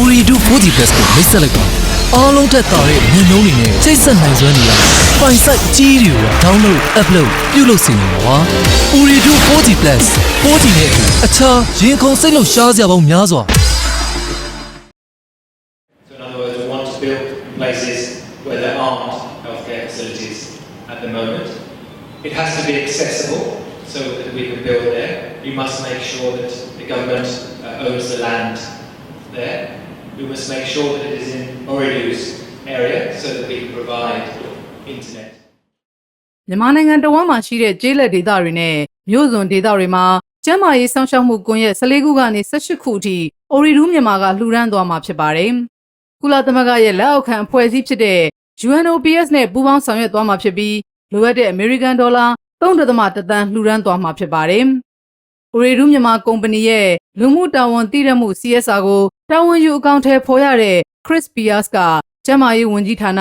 Uridu 4G Plus ကိုမိတ်ဆက်လိုက်ပါအားလုံးတက်တာတဲ့ညနှုံးတွေနဲ့ချိတ်ဆက်နိုင်စွမ်းနေရပိုင်ဆိုင်အကြီးတွေကို download upload ပြုလုပ်စေနိုင်ပါ Uridu 4G Plus 4G နဲ့အတူအခြားရင်ခုန်စိတ်လှုပ်ရှားစရာပေါင်းများစွာ So in other words, we want to build places where there aren't healthcare facilities at the moment. It has to be accessible so that we can build there. We must make sure that the government uh, owns the land there. We must make sure that it is in Oridu's area so that we can provide internet. မြန်မာနိုင်ငံတဝန်းမှာရှိတဲ့ကျေးလက်ဒေသတွေနဲ့မြို့စွန်ဒေသတွေမှာကျန်းမာရေးစောင့်ရှောက်မှုကွန်ရက်14ခုကနေ18ခုအထိအိုရီဒူးမြန်မာကလှူဒန်းသွားမှာဖြစ်ပါတယ်။ကုလသမဂ္ဂရဲ့လက်အောက်ခံအဖွဲ့အစည်းဖြစ်တဲ့ UNOPS နဲ့ပူးပေါင်းဆောင်ရွက်သွားမှာဖြစ်ပြီးလိုအပ်တဲ့ American Dollar 3.1တန်းလှူဒန်းသွားမှာဖြစ်ပါတယ်။ အိုရီဒူးမြန်မာကုမ္ပဏီရဲ့လူမှုတာဝန်တည်ရမှု CSR ကိုတာဝန်ယူအကောင့်ထဲဖော်ရတဲ့ Chris Pias ကကျန်းမာရေးဝန်ကြီးဌာန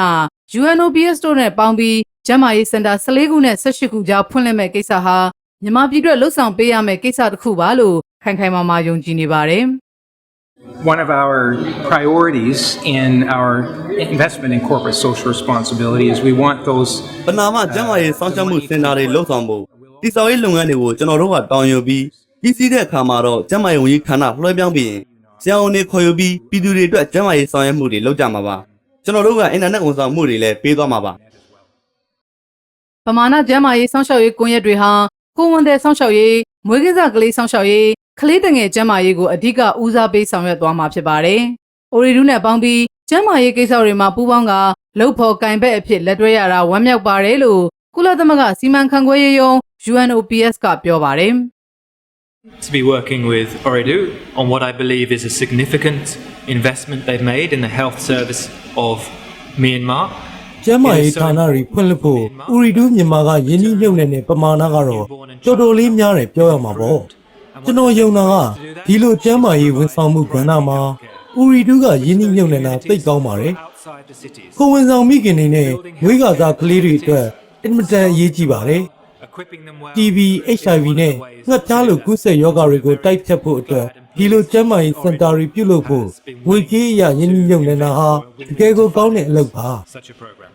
UNOPS တို့နဲ့ပေါင်းပြီးကျန်းမာရေးစင်တာ14ခုနဲ့18ခုကြားဖွင့်လှစ်မဲ့ကိစ္စဟာမြန်မာပြည်အတွက်လှုပ်ဆောင်ပေးရမယ့်ကိစ္စတစ်ခုပါလို့ခိုင်ခိုင်မာမာယုံကြည်နေပါတယ်။ One of our priorities in our investment in corporate social responsibility is we want those ပနာမကျန်းမာရေးစောင့်ရှောက်မှုစင်တာတွေလှုပ်ဆောင်ဖို့တိစောက်ရေးလုပ်ငန်းတွေကိုကျွန်တော်တို့ကတောင်းယူပြီး ပြီးစီးတဲ့အခါမှာတော့ကျန်းမာရေးဝန်ကြီးဌာနလွှဲပြောင်းပြီးရင်ဆရာဝန်တွေခေါ်ယူပြီးပြည်သူတွေအတွက်ကျန်းမာရေးဆောင်ရွက်မှုတွေလုပ်ကြမှာပါကျွန်တော်တို့ကအင်တာနက်ဝန်ဆောင်မှုတွေလည်းပေးသွားမှာပါပမာဏကျန်းမာရေးစောင့်ရှောက်ရေးကွန်ရက်တွေဟာကိုယ်ဝန်တဲ့စောင့်ရှောက်ရေးမွေးကင်းစကလေးစောင့်ရှောက်ရေးကလေးတငယ်ကျန်းမာရေးကိုအဓိကဦးစားပေးဆောင်ရွက်သွားမှာဖြစ်ပါတယ်။အိုရီဒူးနဲ့ပေါင်းပြီးကျန်းမာရေးကိစ္စတွေမှာပူးပေါင်းကလှုပ်ဖော်ကင်ဘက်အဖြစ်လက်တွဲရတာဝမ်းမြောက်ပါတယ်လို့ကုလသမဂ္ဂစီမံခန့်ခွဲရေးယုံ UNOPS ကပြောပါတယ်။ to be working with Oridu on what I believe is a significant investment they've made in the health service of Myanmar. ကျမ်းမာရေးဌာနတွေဖွင့်လှစ်ဖို့ဥရီဒူးမြန်မာကယင်းနှိမ့်မြုပ်နေတဲ့ပမာဏကတော့တော်တော်လေးများတယ်ပြောရမှာပေါ့ကျွန်တော်ယုံတာကဒီလိုကျမ်းမာရေးဝန်ဆောင်မှုကဏ္ဍမှာဥရီဒူးကယင်းနှိမ့်မြုပ်နေတာသိကောင်းပါတယ် Outside the cities, ကိုယ်ဝန်ဆောင်မိခင်တွေနဲ့ဝိဂါသာကလေးတွေအတွက်အင်မတန်အရေးကြီးပါတယ် equipping them well. TB HIV နဲ့ငှက်ဖျားလိုကူးစက်ရောဂါတွေကိုတိုက်ဖြတ်ဖို့အတွက်ဒီလိုကျန်းမာရေးစင်တာတွေပြုလုပ်ဖို့ဝေကြီးအရယင်းနှိမ့်မြုပ်နေတာဟာတကယ်ကိုကောင်းတဲ့အလုပ်ပါ Such a program.